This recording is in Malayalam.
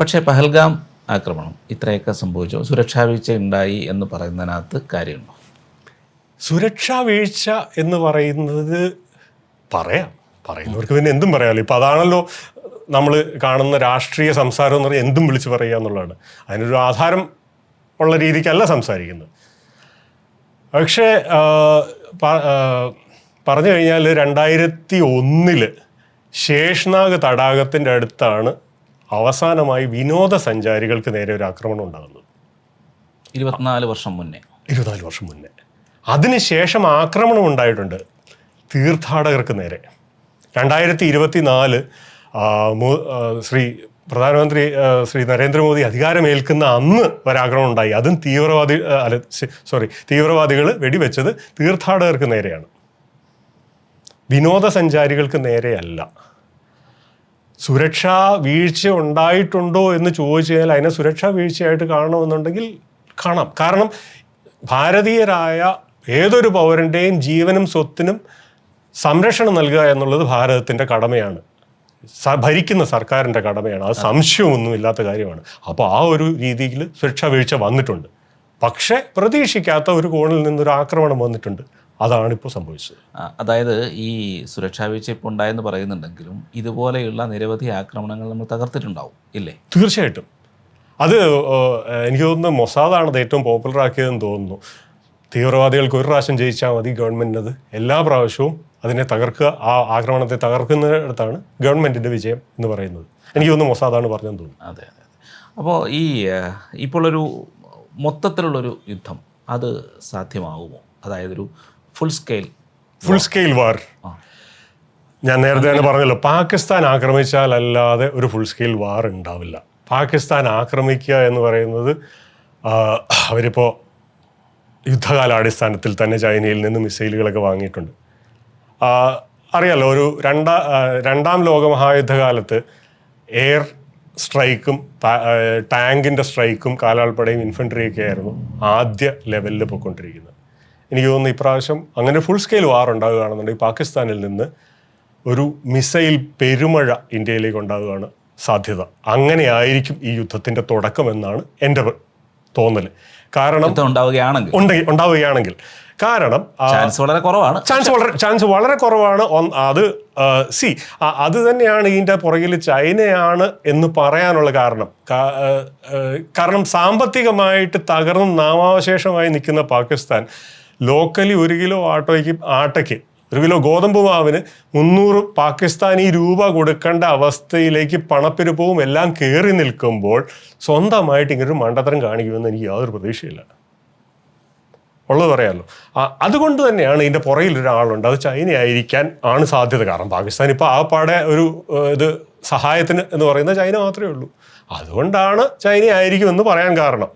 പക്ഷേ പഹൽഗാം ആക്രമണം ഇത്രയൊക്കെ സംഭവിച്ചു. സുരക്ഷാ വീഴ്ച ഉണ്ടായി എന്ന് പറയുന്നതിനകത്ത് കാര്യമുണ്ടോ? സുരക്ഷാ വീഴ്ച എന്ന് പറയുന്നത് പറയാം. പറയുന്നവർക്ക് പിന്നെ എന്തും പറയാമല്ലോ ഇപ്പം അതാണല്ലോ നമ്മൾ കാണുന്ന രാഷ്ട്രീയ സംസാരം എന്ന് പറഞ്ഞാൽ എന്തും വിളിച്ച് പറയുക എന്നുള്ളതാണ്. അതിനൊരു ആധാരം ഉള്ള രീതിക്കല്ല സംസാരിക്കുന്നത്. പക്ഷേ പറഞ്ഞു കഴിഞ്ഞാൽ രണ്ടായിരത്തി ഒന്നിൽ ശേഷ്നാഗ് തടാകത്തിന്റെ അടുത്താണ് അവസാനമായി വിനോദസഞ്ചാരികൾക്ക് നേരെ ഒരു ആക്രമണം ഉണ്ടാകുന്നത് ഇരുപത്തിനാല് വർഷം മുന്നേ. ഇരുപത്തിനാല് വർഷം മുന്നേ. അതിനുശേഷം ആക്രമണം ഉണ്ടായിട്ടുണ്ട് തീർത്ഥാടകർക്ക് നേരെ. രണ്ടായിരത്തി ഇരുപത്തി നാല് ശ്രീ പ്രധാനമന്ത്രി ശ്രീ നരേന്ദ്രമോദി അധികാരമേൽക്കുന്ന അന്ന് ഒരാക്രമണം ഉണ്ടായി. അതും തീവ്രവാദി അല്ല സോറി തീവ്രവാദികൾ വെടിവെച്ചത് തീർത്ഥാടകർക്ക് നേരെയാണ്. വിനോദസഞ്ചാരികൾക്ക് നേരെയല്ല. സുരക്ഷാ വീഴ്ച ഉണ്ടായിട്ടുണ്ടോ എന്ന് ചോദിച്ചു കഴിഞ്ഞാൽ അതിനെ സുരക്ഷാ വീഴ്ചയായിട്ട് കാണണമെന്നുണ്ടെങ്കിൽ കാണാം. കാരണം ഭാരതീയരായ ഏതൊരു പൗരന്റെയും ജീവനും സ്വത്തിനും സംരക്ഷണം നൽകുക എന്നുള്ളത് ഭാരതത്തിന്റെ കടമയാണ്. ഭരിക്കുന്ന സർക്കാരിന്റെ കടമയാണ്. അത് സംശയമൊന്നുമില്ലാത്ത കാര്യമാണ്. അപ്പോൾ ആ ഒരു രീതിയിൽ സുരക്ഷാ വീഴ്ച വന്നിട്ടുണ്ട്. പക്ഷേ പ്രതീക്ഷിക്കാത്ത ഒരു കോണിൽ നിന്നൊരു ആക്രമണം വന്നിട്ടുണ്ട്. അതാണ് ഇപ്പോൾ സംഭവിച്ചത് അതായത് ഈ സുരക്ഷാ വീഴ്ച ഇപ്പോൾ ഉണ്ടായെന്ന് പറയുന്നുണ്ടെങ്കിലും ഇതുപോലെയുള്ള നിരവധി ആക്രമണങ്ങൾ നമ്മൾ തകർത്തിട്ടുണ്ടാവും ഇല്ലേ? തീർച്ചയായിട്ടും. അത് എനിക്ക് തോന്നുന്നു മൊസാദാണ് അത് ഏറ്റവും പോപ്പുലർ ആക്കിയതെന്ന് തോന്നുന്നു. തീവ്രവാദികൾക്ക് ഒരു പ്രാവശ്യം ജയിച്ചാൽ മതി ഗവൺമെന്റ് അത് എല്ലാ പ്രാവശ്യവും അതിനെ തകർക്കുക ആ ആക്രമണത്തെ തകർക്കുന്നിടത്താണ് ഗവൺമെന്റിന്റെ വിജയം എന്ന് പറയുന്നത്. എനിക്ക് തോന്നുന്നു മൊസാദാണ് പറഞ്ഞതെന്ന് തോന്നുന്നു. അതെ അതെ. അപ്പോൾ ഈ ഇപ്പോഴൊരു മൊത്തത്തിലുള്ളൊരു യുദ്ധം അത് സാധ്യമാകുമോ? അതായത് ഒരു full scale full scale war ഞാൻ നേരത്തെ തന്നെ പറഞ്ഞല്ലോ പാകിസ്ഥാൻ ആക്രമിച്ചാൽ അല്ലാതെ ഒരു ഫുൾ സ്കെയിൽ വാർ ഉണ്ടാവില്ല. പാകിസ്ഥാൻ ആക്രമിക്കുക എന്ന് പറയുന്നത് അവരിപ്പോൾ യുദ്ധകാലാടിസ്ഥാനത്തിൽ തന്നെ ചൈനയിൽ നിന്ന് മിസൈലുകളൊക്കെ വാങ്ങിയിട്ടുണ്ട്. അറിയാലോ ഒരു രണ്ടാ രണ്ടാം ലോക ലോകമഹായുദ്ധകാലത്ത് എയർ സ്ട്രൈക്കും ടാങ്കിന്റെ സ്ട്രൈക്കും കാലാൾപ്പടയും ഇൻഫൻട്രിയൊക്കെ ആയിരുന്നു ആദ്യ ലെവലിൽ പോയിക്കൊണ്ടിരിക്കുന്നത്. എനിക്ക് തോന്നുന്നു ഇപ്രാവശ്യം അങ്ങനെ ഫുൾ സ്കെയിൽ വാർ ഉണ്ടാകുകയാണെന്നുണ്ടെങ്കിൽ പാകിസ്ഥാനിൽ നിന്ന് ഒരു മിസൈൽ പെരുമഴ ഇന്ത്യയിലേക്ക് ഉണ്ടാകുകയാണ് സാധ്യത. അങ്ങനെയായിരിക്കും ഈ യുദ്ധത്തിന്റെ തുടക്കമെന്നാണ് എന്റെ തോന്നൽ കാരണം ഉണ്ടാവുകയാണെങ്കിൽ. ഉണ്ടെങ്കിൽ ഉണ്ടാവുകയാണെങ്കിൽ. കാരണം ചാൻസ് വളരെ കുറവാണ്. ചാൻസ് വളരെ ചാൻസ് വളരെ കുറവാണ്. അത് സി അത് തന്നെയാണ് ഇതിന്റെ പുറകിൽ ചൈനയാണ് എന്ന് പറയാനുള്ള കാരണം. കാരണം സാമ്പത്തികമായിട്ട് തകർന്ന് നാമാവശേഷമായി നിൽക്കുന്ന പാകിസ്ഥാൻ ലോക്കലി ഒരു കിലോ ആട്ടോയ്ക്ക് ആട്ടയ്ക്ക് ഒരു കിലോ ഗോതമ്പ് മാവിന് മുന്നൂറ് പാകിസ്ഥാനി രൂപ കൊടുക്കേണ്ട അവസ്ഥയിലേക്ക് പണപ്പെരുപ്പവും എല്ലാം കയറി നിൽക്കുമ്പോൾ സ്വന്തമായിട്ട് ഇങ്ങനൊരു മണ്ടത്തരം കാണിക്കുമെന്ന് എനിക്ക് യാതൊരു പ്രതീക്ഷയില്ല. ഉള്ളത് പറയാമല്ലോ അതുകൊണ്ട് തന്നെയാണ് ഇതിന്റെ പുറയിൽ ഒരാളുണ്ട്. അത് ചൈന ആയിരിക്കാൻ ആണ് സാധ്യത. കാരണം പാകിസ്ഥാൻ ഇപ്പോൾ ആ പാടെ ഒരു ഇത് സഹായത്തിന് എന്ന് പറയുന്നത് ചൈന മാത്രമേ ഉള്ളൂ. അതുകൊണ്ടാണ് ചൈന ആയിരിക്കുമെന്ന് പറയാൻ കാരണം.